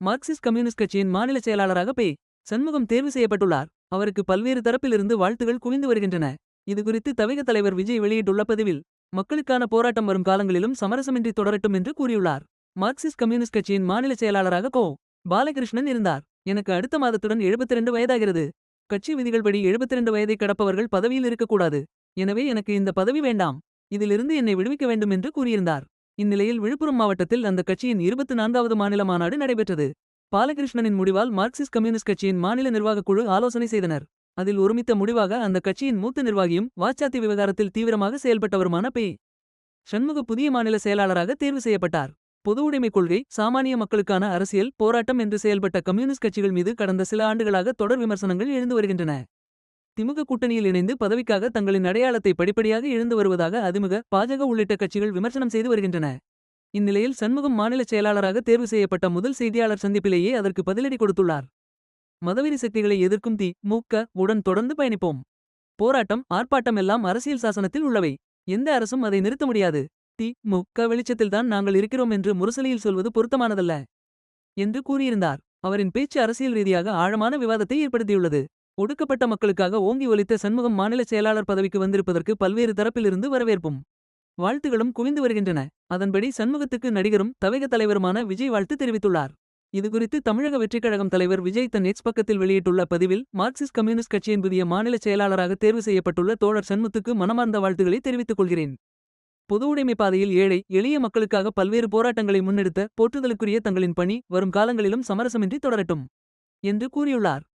Marxist communist கட்சியின் மாநில செயலாளராக பே சண்முகம் தேர்வு செய்யப்பட்டுள்ளார். அவருக்கு பல்வேறு தரப்பிலிருந்து வாழ்த்துகள் குவிந்து வருகின்றன. இதுகுறித்து தவிக தலைவர் விஜய் வெளியிட்டுள்ள பதிவில் மக்களுக்கான போராட்டம் வரும் காலங்களிலும் சமரசமின்றி தொடரட்டும் என்று கூறியுள்ளார். மார்க்சிஸ்ட் கம்யூனிஸ்ட் கட்சியின் மாநில செயலாளராக கோ பாலகிருஷ்ணன் இருந்தார். எனக்கு அடுத்த மாதத்துடன் 72 வயதாகிறது. கட்சி விதிகள்படி 72 வயதை கடப்பவர்கள் பதவியில் இருக்கக்கூடாது. எனவே எனக்கு இந்த பதவி வேண்டாம். இதிலிருந்து என்னை விடுவிக்க வேண்டும் என்று கூறியிருந்தார். இந்நிலையில் விழுப்புரம் மாவட்டத்தில் அந்த கட்சியின் இருபத்து நான்காவது மாநில மாநாடு நடைபெற்றது. பாலகிருஷ்ணனின் முடிவால் மார்க்சிஸ்ட் கம்யூனிஸ்ட் கட்சியின் மாநில நிர்வாகக் குழு ஆலோசனை செய்தனர். அதில் ஒருமித்த முடிவாக அந்த கட்சியின் மூத்த நிர்வாகியும் வாச்சாத்தி விவகாரத்தில் தீவிரமாக செயல்பட்டவருமான பே. சண்முக புதிய மாநில செயலாளராக தேர்வு செய்யப்பட்டார். பொது உடைமை கொள்கை சாமானிய மக்களுக்கான அரசியல் போராட்டம் என்று செயல்பட்ட கம்யூனிஸ்ட் கட்சிகள் மீது கடந்த சில ஆண்டுகளாக தொடர் விமர்சனங்கள் எழுந்து வருகின்றன. திமுக கூட்டணியில் இணைந்து பதவிக்காக தங்களின் அடையாளத்தை படிப்படியாக இழந்து வருவதாக அதிமுக பாஜக உள்ளிட்ட கட்சிகள் விமர்சனம் செய்து வருகின்றன. இந்நிலையில் சண்முகம் மாநில செயலாளராக தேர்வு செய்யப்பட்ட முதல் செய்தியாளர் சந்திப்பிலேயே அதற்கு பதிலடி கொடுத்துள்ளார். மதவெறி சக்திகளை எதிர்க்கும் தி. முக உடன் தொடர்ந்து பயணிப்போம். போராட்டம் ஆர்ப்பாட்டம் எல்லாம் அரசியல் சாசனத்தில் உள்ளவை. எந்த அரசும் அதை நிறுத்த முடியாது. தி. முக்க வெளிச்சத்தில்தான் நாங்கள் இருக்கிறோம் என்று முரசலியில் சொல்வது பொருத்தமானதல்ல. என்று கூறியிருந்தார். அவரின் பேச்சு அரசியல் ரீதியாக ஆழமான விவாதத்தை ஏற்படுத்தியுள்ளது. ஒடுக்கப்பட்ட மக்களுக்காக ஓங்கி ஒலித்த சண்முகம் மாநில செயலாளர் பதவிக்கு வந்திருப்பதற்கு பல்வேறு தரப்பிலிருந்து வரவேற்பும் வாழ்த்துகளும் குவிந்து வருகின்றன. அதன்படி சண்முகத்துக்கு நடிகரும் தவேக தலைவருமான விஜய் வாழ்த்து தெரிவித்துள்ளார். இதுகுறித்து தமிழக வெற்றிக் கழகம் தலைவர் விஜய் தன் எக்ஸ் பக்கத்தில் வெளியிட்டுள்ள பதிவில் மார்க்சிஸ்ட் கம்யூனிஸ்ட் கட்சியின் புதிய மாநில செயலாளராக தேர்வு செய்யப்பட்டுள்ள தோழர் சண்முத்துக்கு மனமார்ந்த வாழ்த்துக்களை தெரிவித்துக் கொள்கிறேன். பொது உடைமை பாதையில் ஏழை எளிய மக்களுக்காக பல்வேறு போராட்டங்களை முன்னெடுத்த போற்றுதலுக்குரிய தங்களின் பணி வரும் காலங்களிலும் சமரசமின்றி தொடரட்டும் என்று கூறியுள்ளார்.